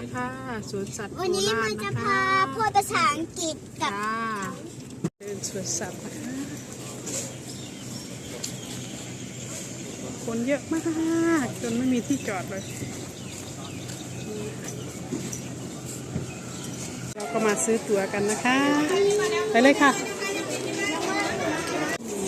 นะคะสวนสัตว์โควันนี้รามัชนจะนะพาคะพูดภาษาอังกฤษกับจ้าเดินสวนสัตว์นะคะคนเยอะมากจนไม่มีที่จอดเลย เราก็มาซื้อตั๋วกันนะคะ ไปเลยค่ะ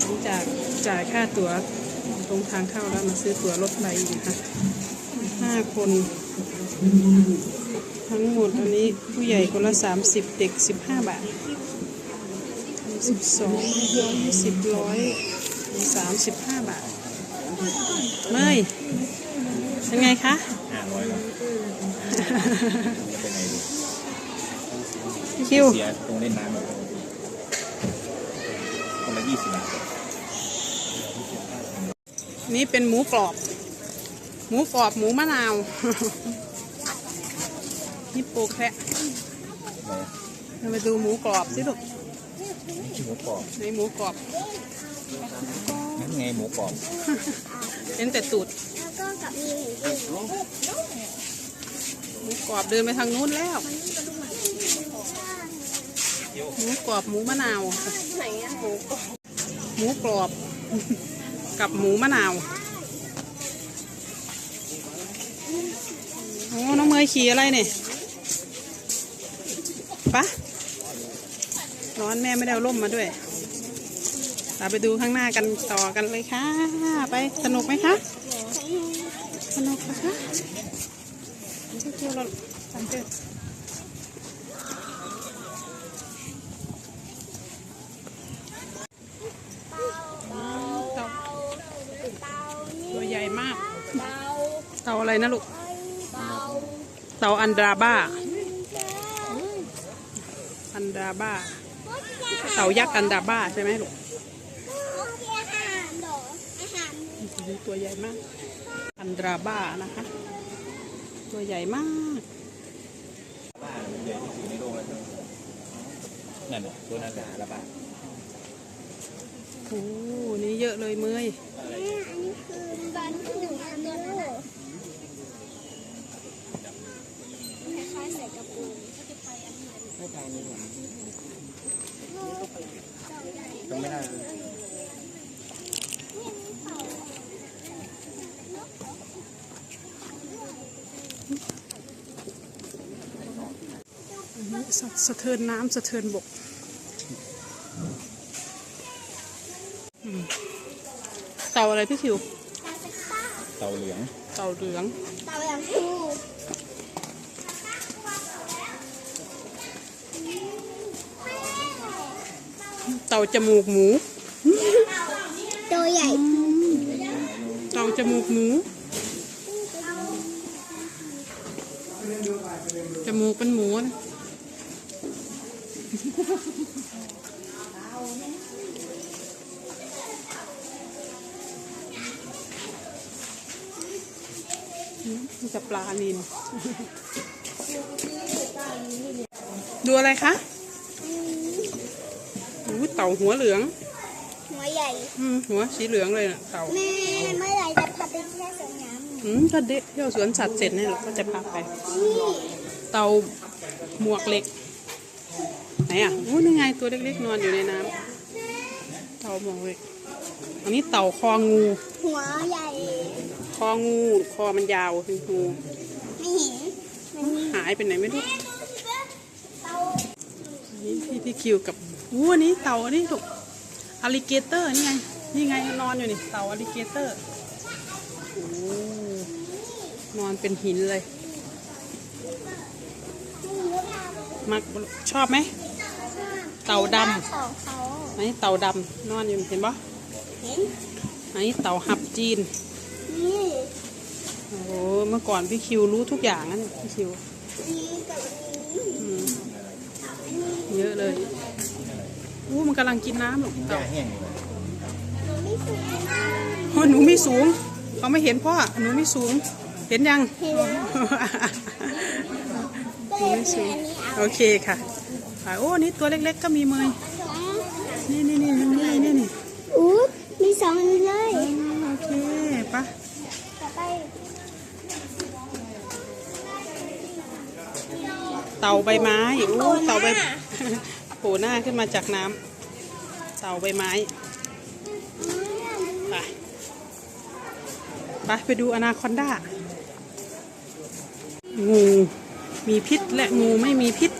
หลังจากจ่ายค่าตั๋วตรงทางเข้าแล้วมาซื้อตั๋วรถไฟอีกนะคะห้าคน ทั้งหมดอันนี้ผู้ใหญ่คนละ 30 เด็ก 15 บาท 12ร้อยยี่สิบร้อยสามสิบห้าบาทเมยเป็นไงคะห้าร้อยแล้วจะไปไหนดีคิวเสียตรงเล่นน้ำแบบคนละยี่สิบบาทนี่เป็นหมูกรอบ หมูกรอบหมูมะนาว นี่ปูแคระไหนเรามาดูหมูกรอบสิลูกหมูกรอบในหมูกรอบนั่นไงหมูกรอบเป็นแต่ตูดแล้วก็กับมีหมูปิ้งหมูกรอบเดินไปทางนู้นแล้วหมูกรอบหมูมะนาวไหนอะหมูกรอบหมูกรอบกับหมูมะนาวโอ้น้องเมยขี่อะไรเนี่ย ปะร้อนแม่ไม่ได้เอาร่มมาด้วยเราไปดูข้างหน้ากันต่อกันเลยค่ะ ไปสนุกไหมคะ สนุกนะคะเที่ยวเราสังเกตเต่าตัวใหญ่มาก เต่าอะไรนะลูก เต่าอันดราบ้าอัน ดราบ้าเต่ายักษ์อันดราบ้าใช่ไหมลูกอาหารเหรออาหารตัวใหญ่มาก อันดราบ้านะคะ ตัวใหญ่มากบ้านใหญ่ที่สุดในโลกแล้วนั่นแหละตัวนั้นแหละละบาทโอ้นี่เยอะเลยเมยแม่อันนี้คือบ้านที่หนูทำเลยคล้ายๆใส่กระปุก จำไม่ได้เลยสะสะเทินน้ำสะเทินบกอืมเต่าอะไรพี่คิว เต่าเหลือง เต่าเหลือง เตาอย่าง ต่าจมูกหมู ตัวใหญ่เต่าจมูกหมู จมูกเป็นหมูนะจะปลานินดูอะไรคะ อู้เต่าหัวเหลือง หัวใหญ่อืมหัวสีเหลืองเลยน่ะเต่าแม่เมื่อไหร่จะพาไปเที่ยวสวนน้ำอืมก็เด็กเที่ยวสวนสัตว์เสร็จเนี่ยเราก็จะพาไป นี่เต่าหมวกเหล็ก ไหนอะโอ้นี่ไงตัวเล็กๆนอนอยู่ในน้ำเต่าหมวกเหล็ก อันนี้เต่าคองู หัวใหญ่คองู คอมันยาวเป็นงูไม่เห็นมันมีหายไปไหนไม่รู้เตา อันนี้พี่พี่คิวกับ อู้อันนี้เต่าอันนี้ถูกอลิเกเตอร์นี่ไง นี่ไงนอนอยู่นี่ เต่าอลิเกเตอร์โอ้นอนเป็นหินเลย มักชอบไหม เต่าดำของเขาอันนี้เต่าดำนอนอยู่เห็นปะเห็นอันนี้เต่าหับจีนนี่โอ้โหเมื่อก่อนพี่คิวรู้ทุกอย่างนะเนี่ยพี่คิวนี่กับนี่อืมเยอะเลย อู้มันกำลังกินน้ำหรอกหเต่าญ้าแห้งอยู่เลยไม่สูงโอ้หนูไม่สูง เขาไม่เห็นพ่อ หนูไม่สูง เห็นยัง เห็นก็เลยไม่เป็สูนงอันนี้เอาโอเคค่ะอ่าโอ้อันนี้ตัวเล็กๆก็มีเมยนี่นี่นี่นี่นี่นี่นี่อู้มีสองอันเลยโอเคปะต่อไปต่าใบไม้อู้เต่าใบ โผล่หน้าขึ้นมาจากน้ำเต่าใบไม้ไปไปไปดูอนาคอนดางูมีพิษและงูไม่มีพิษ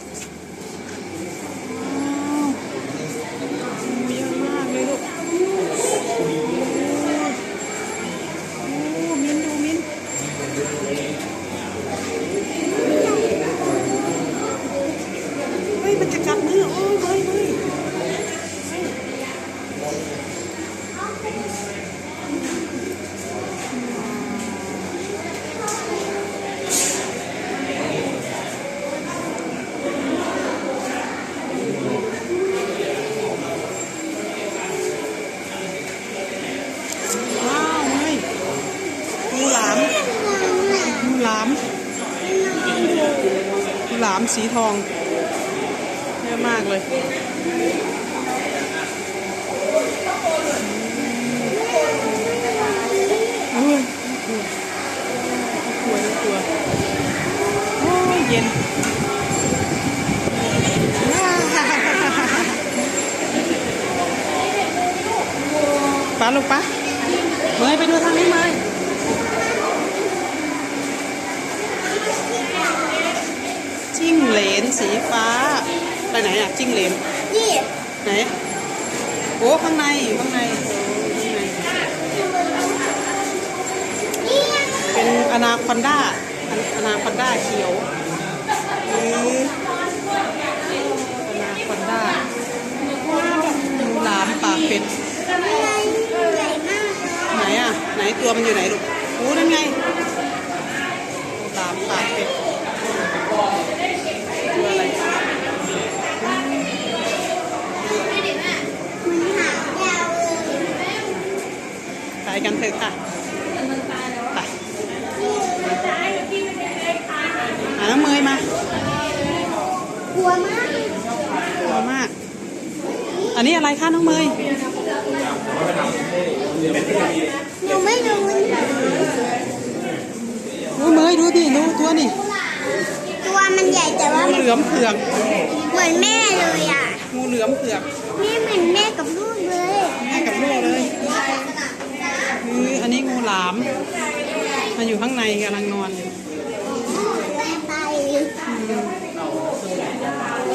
ามสีทองเยอะมากเลยโอ้ยตัวตัวโอ้ยเย็นป้าลูกป้าเมยไปดูทางนี้เมยจิ้งเหล นสีฟ้าไปไหนอะจิ้งเหลนนี่ไหนโอ้ข้างในอยู่ข้างในโอ้ข้างในนี่เป็นอนาคอนด้าอนาคอนด้าเขียวหรืออนาคอนด้างูหลามปากเป็ดอะไรใหญ่มากไหนอะไหนตัวมันอยู่ไหนลูกโอ้นั่นไงงูหลามปากเป็ดตัวอะไร มันหางยาวเลย ไปกันเถอะค่ะไปหาน้ำเมยมากลัวมากกลัวมาก อันนี้อะไรคะน้องเมยหนูไม่รู้มันดูเมยดูดิดูตัวนี่ตัวมันใหญ่แต่ว่างูมันเหลือมเผือกเหมือนแม่เลยอะงูเหลือมเผือกแม่เหมือนแม่กับลูกเลย แม่กับลูกเลย คืออันนี้งูหลาม มันอยู่ข้างในกำลังนอนอยู่แม่ไปข้างใ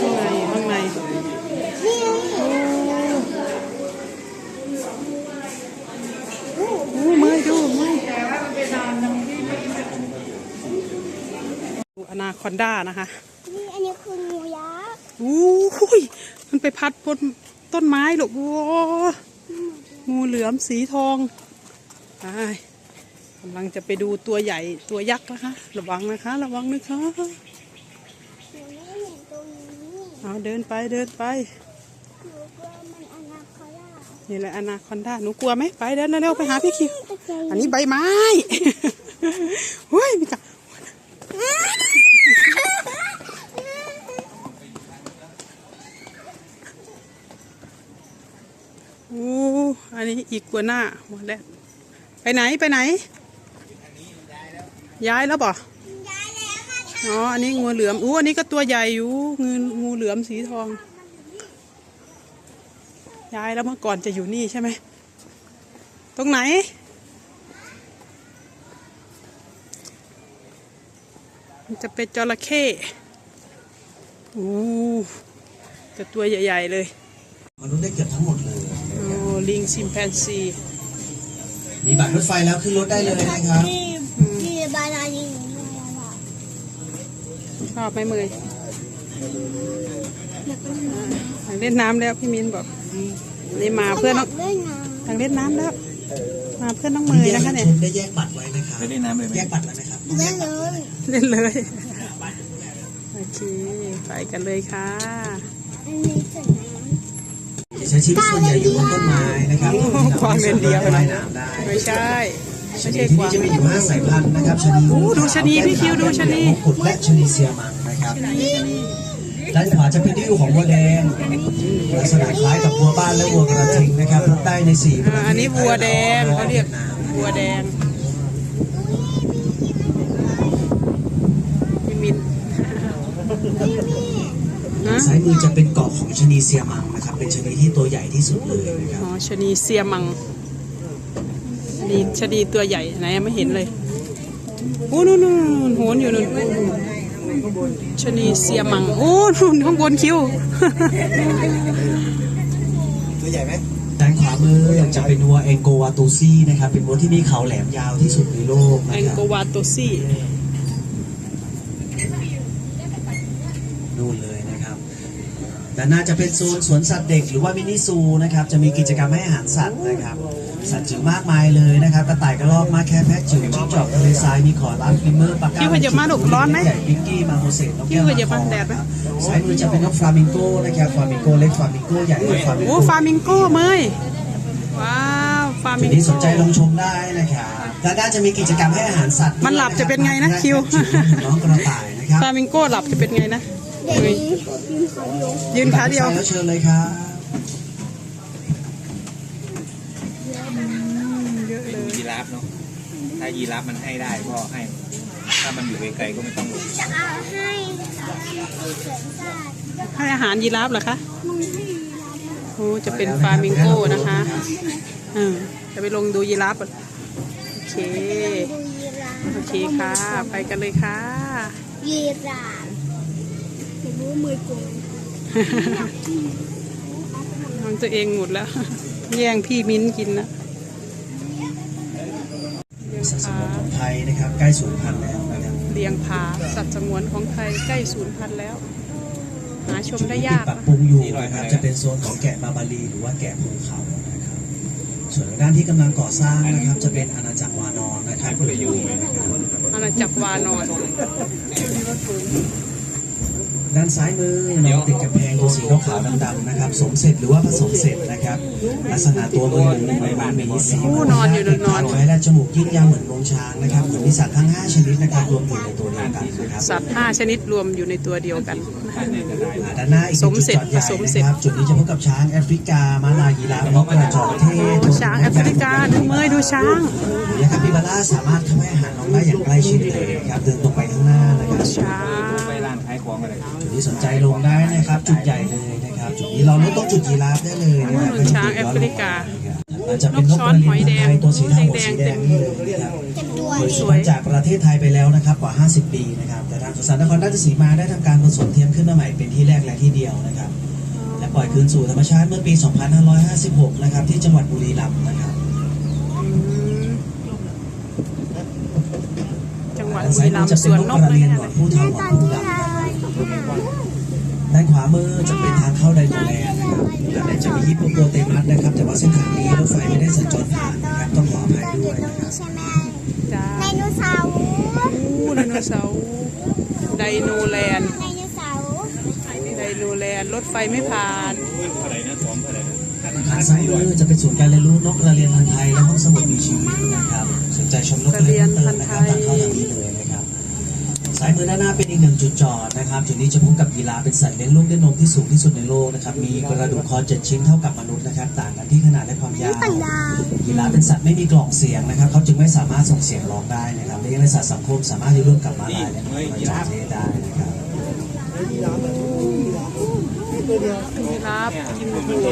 นข้างในนี่โอ้เมยดูเมยดูอนาคอนด้านะคะนี่อันนี้คืองูยักษ์อู้ยมันไปพัดบนต้นไม้หรอกโว้งูเหลือมสีทองไป กำลังจะไปดูตัวใหญ่ตัวยักษ์นะคะ ระวังนะคะ ระวังนะคะหนูไม่เห็นตรงนี้เอาเดินไปเดินไปหนูกลัวมันอนาคอล่านี่แหละอนาคอนด้าหนูกลัวไหมไปเดินเร็วๆไปหาพี่คิวตะเกียงอันนี้ใบไม้เฮ้ยมีกะโอ้อันนี้อีกกัวหน้าหมดแล้ว ไปไหนไปไหน ย้ายแล้วบ่ย้ายแล้วมาทอ๋อ อันนี้งูเหลือมอู้อันนี้ก็ตัวใหญ่อยู่งูงูเหลือมสีทอง ย้ายแล้วเมื่อก่อนจะอยู่นี่ใช่ไหม ตรงไหนมันจะเป็นจระเข้โอ้แต่ตัวใหญ่ ๆ เลย มนุษย์ได้เกือบทั้งหมดเลย โอ้ ลิงซิมแปนซี มีบัตรรถไฟแล้วขึ้นรถได้เลยนะครับำที่ที่บานายิงหนูเลยอะชอบไหมเมยอยากเล่นน้ำแล้วพี่มินบอกนี่มาเพื่อนน้องเล่นน้อยากเล่นน้ำแล้ว มาเพื่อนน้องเมยนะคะเนี่ยชมได้แยกบัตรไว้นะครับไม่ได้น้ำเลยไหมแยกบัตรไว้นะครับำเล่นเลยเล่นเลยโอเคไปกันเลยค่ะอันนี้สวยน้ ใช้ชีวิตส่วนใหญ่อยู่บนต้นไม้นะครับโอ้โหกวางเรนเดียร์ว่ายน้ำได้ไม่ใช่ชไม่นิใช่ดที่กวานี่งจะมีอยู่ห้าสายพันธุ์นะครับชนิดโอ้ดูชะนีพี่คิวดูชะนีมงกุฎและชนิดเซียมังนะครับด้านขวาจะเป็นดิ้วของวัวแดงลักษณะคล้ายกับวัวบ้านและวัวกระทิงนะครับพบได้ในสี่อ่าอันนี้วัวแดงเขาเรียกวัวแดงพี่มินำไม่มีฮะซ้ายมือจะเป็นเกาะของชะนีเซียมังนะครับ เป็นชะนีที่ตัวใหญ่ที่สุดเลยนะครับอ๋อชะนีเซียมังชะนีชะนีตัวใหญ่ไหนยังไม่เห็นเลยโอ้นู่นนู่นโหนอยู่นู่นชะนีเซียมังโอ้นู่นข้างบนคิวตัวใหญ่ไหมด้านขวามือจะเป็นวัวเองโกวาตูซี่นะครับเป็นวัวที่มีเขาแหลมยาวที่สุดในโลกแอนะงครับโกวาโตซี่ นู่นเลยนะครับ ด้านหน้าจะเป็นโซนสวนสัตว์เด็กหรือว่ามินิซูนะครับ จะมีกิจกรรมให้อาหารสัตว์นะครับ สัตว์จิ๋วมากมายเลยนะครับกระต่ายกระรอกมาแค่แพะจิ๋วจิ้งจอกทะเลทรายมีขอร้านฟิมเมอร์ปากกาคิวขยับมาลูกร้อนไหมใหญ่พิกกี้มาโมเสกนกคิแก้ววขยับมาคอแดดไหมครับซ้ายมือจะเป็นนกฟลามิงโก้นะครับฟลามิงโก้เล็กฟลามิงโก้ใหญ่และฟลามิงโอ้โก้ฟามิงโก้เมยว้าวฟามิจุงดนี้โก้สนใจลองชมได้นะครับด้านหน้าจะมีกิจกรรมให้อาหารสัตว์ มันหลับจะเป็นไงนะคิวน้องกระต่ายนะครับฟามิงโก้หลับจะเป็นไงนะ เด็กเฮ้ยนี้ยืนขาเดียวแล้วเชิญเลยครับเยอะไปเลดูยยีราฟเนาะถ้ายีราฟมันให้ได้ก็ให้ ถ้ามันอยู่ไกลๆก็ไม่ต้องลงจะเอาให้สารเสริมศาสตร์ให้อาหารยีราฟเหรอคะมึงให้โอ้จะเป็นฟามิงโก้นะคะเออจะไปลงดูยีราฟก่อนโอเคดูยีราฟโอเคค่ะ ไปกันเลยค่ะยีราฟเห็นว่า มือกูน้องตัวเองหมดแล้ว แย่งพี่มิ้นกินนะเลี้ยงสัตว์สผางวนของไทยนะครับใกล้สูญพันธุ์แล้วนะครับเลี้ยงผาสัตว์สงวนของไทยใกล้สูญพันธุ์แล้ว หาชมจุดได้นี้ที่ยากปรับนะปรุงอยู่นะครับจะเป็นโซนของแกะบาบารีหรือว่าแกะภูเขานะครับส่วนทางด้านที่กำลังก่อสร้างนะครับจะเป็นอาณาจักรวานอนนะครับก็เลยอยู่นะครับ อาณาจักรวานอน ด้านซ้ายมือนอนติดกับแพงตัวสีขาวๆดำๆนะครับสมเสร็จหรือว่าผสมเสร็จนะครับ ลักษณะตัวเลยเหมือนใบบ้านมีสีโอ้นอนอยู่นอนไว้และจมูกยืดยาวเหมือนงวงช้างนะครับเหมือนมีสัตว์ทั้ง 5 ชนิดนะครับรวมอยู่ในตัวเดียวกันนะครับสัตว์ห้าชนิดรวมอยู่ในตัวเดียวกันอ่าด้านหน้าอีกหนึ่งจุดจอดใหญ่สมเสร็จนะครับจุดนี้จะพบกับช้างแอฟริกาม้าลายยีราฟนกกระจอกเทศช้างแอฟริกาดูเมยดูช้างและคาปิบาร่าสามารถเข้าให้อาหารน้องได้อย่างใกล้ชิดเลยนะครับเดินตรงไปข้างหน้านะครับช้างไปร้านขายของอะไรจุด ที่สนใจลงได้นะครับ จุดใหญ่เลยนะครับ จุดนี้เราไม่ต้องจุดยีราฟได้เลยนะครับโอ้ยช้างแอฟริกาอาจจะเป็นนกกระเรียนพันธุ์ไทยตัวสีเทาหัวสีแดงนี่เลยนะครับเต็มตัวโดยสูญจากประเทศไทยไปแล้วนะครับกว่า 50 ปีนะครับ แต่ทางสวนสัตว์นครราชสีมาได้ทำการผสมเทียมขึ้นมาใหม่เป็นที่แรกและที่เดียวนะครับ และปล่อยคืนสู่ธรรมชาติเมื่อปี 2556 นะครับ ที่จังหวัดบุรีรัมย์นะครับอืมจังหวัดด้านบุซ้ายรีมืรัอมจะย์สเป็นวนนกนกกระเลยเรียนหนนะอนผู้เทาหตมออนนที่ดเราำด้านขวามือจะเป็นทางเข้าไดโนแลนด์นะครับด้านในจะมีฮิปโปโปเตมัสนะครับ แต่ว่าเส้นทางนี้รถไฟไม่ได้สัญจรผ่านนะครับต้องขออภัยด้วยนะครับไหมจ้าไดโนเสาร์ไดโนเสาร์ไดโนแลนด์ไดโนเสาร์ไดโนแลนด์รถไฟไม่ผ่านเท่าไร่นะสองเท่าไร่นะทางซ้ายมือจะเป็นศูนย์การเรียนรู้นกกระเรียนพันธุ์ไทยและห้องสมุดมีชีวิตนะครับสนใจชมนกกระเรียนเพิ่มเติมนะครับทางเข้าทางนี้เลยนะครับ ซ้ายมือด้านหน้าเป็นอีกหนึ่งจุดจอดนะครับจุดนี้จะพบกับยีราฟเป็นสัตว์เลี้ยงลูกด้วยนมที่สูงที่สุดในโลกนะครับมีกระดูกคอเจ็ดชิ้นเท่ากับมนุษย์นะครับต่างกันที่ขนาดและความยาวต่างดาวยีราฟเป็นสัตว์ไม่มีกล่องเสียงนะครับเขาจึงไม่สามารถส่งเสียงร้องได้นะครับเลี้ยงในสัตว์สังคมสามารถอยู่ร่วมกับม้าลายและนกกระจอกเทศได้นะครับยีราฟกินบัว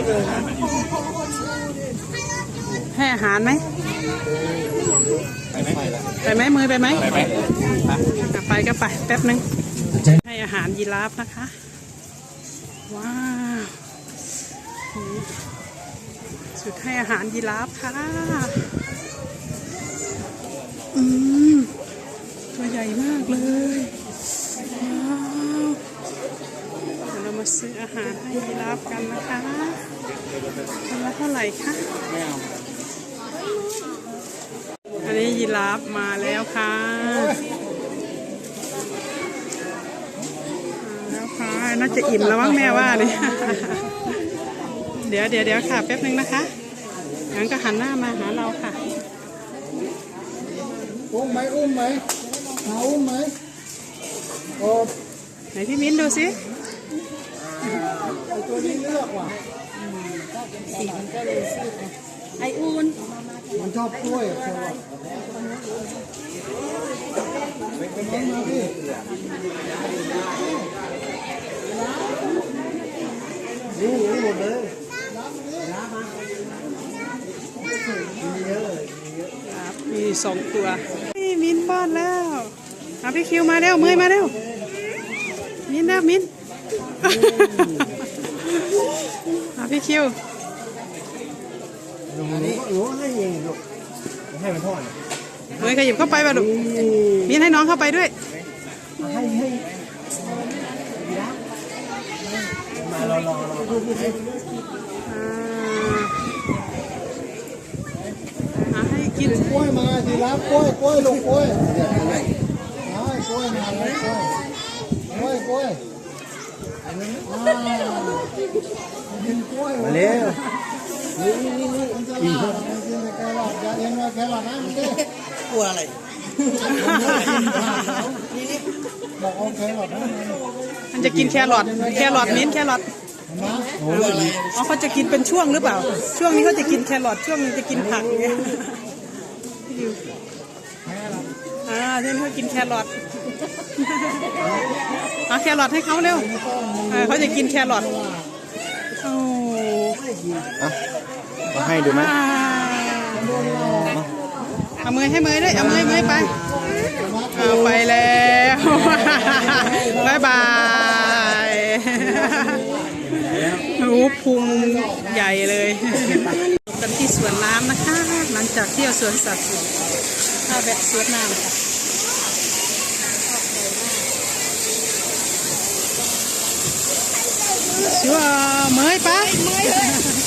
ให้อาหารไหมไปไหมไปแล้วไปไหมมือไปไหมไปไหม อะไปก็ไปแป๊บนึง ให้อาหารยีราฟนะคะ ว้าวสุดให้อาหารยีราฟค่ะ อืม ตัวใหญ่มากเลย ว้าวเดี๋ยวเรามาซื้ออาหารให้ยีราฟกันนะคะคนละเท่าไหร่คะอันนี้ยีราฟมาแล้วค่ะ น่าจะอิ่มแล้วมั้งแม่ว่าเนี่ยเดี๋ยวเดี๋ยวเดี๋ยวค่ะแป๊บนึงนะคะงั้นก็หันหน้ามาหาเราค่ะอุ้มไหมอุ้มไหมหาอุ้มไหมโอ้ไหนพี่มิ้นดูสิไอตัวนี้เลือกว่ะไออูนมันชอบกล้วย ดเลยมีสองตัวนี่มินบ้านแล้วเอาพี่คิวมาแล้วเมยมาแล้วมินแล้วมินเอาพี่คิวหนูหนูให้ยิงลูกให้ไปนทอดเมยขยิบเข้าไปป่ะลูกมินให้น้องเข้าไปด้วยให้ให้ รอรอรออ่าให้กินกล้วยมาทีละกล้วยกล้วยลงกล้วยเดี๋ยวให้กล้วยมาแล้วกล้วยกล้วยกล้วยกินกล้วยมาเร็วนี่นี่นี่นี่มันจะลาบมันกินแครอทอย่าเอ็นว่าแครอทนะมันดิกลัวอะไรบอกเอาแครอทนะมันจะกินแครอทแครอทมิ้นแครอท นะกลัวอะไรอ๋อเขาจะกินเป็นช่วงหรือเปล่า ช่วงนี้เขาจะกินแครอทช่วงนี้จะกินผักไงอ่าเช่นเขากินแครอทเอาแครอทให้เขาเร็วเออเขาจะกินแครอทโอ้มาให้ดูไหมอ่าเอามือให้มือด้วยเอามือมือไปเอาไปแล้วบายบาย โอ้พุงใหญ่เลยกันที่สวนน้ำนะคะ หลังจากเที่ยวสวนสัตว์ถ้าแวะสวนน้ำค่ะชัวเมยไปส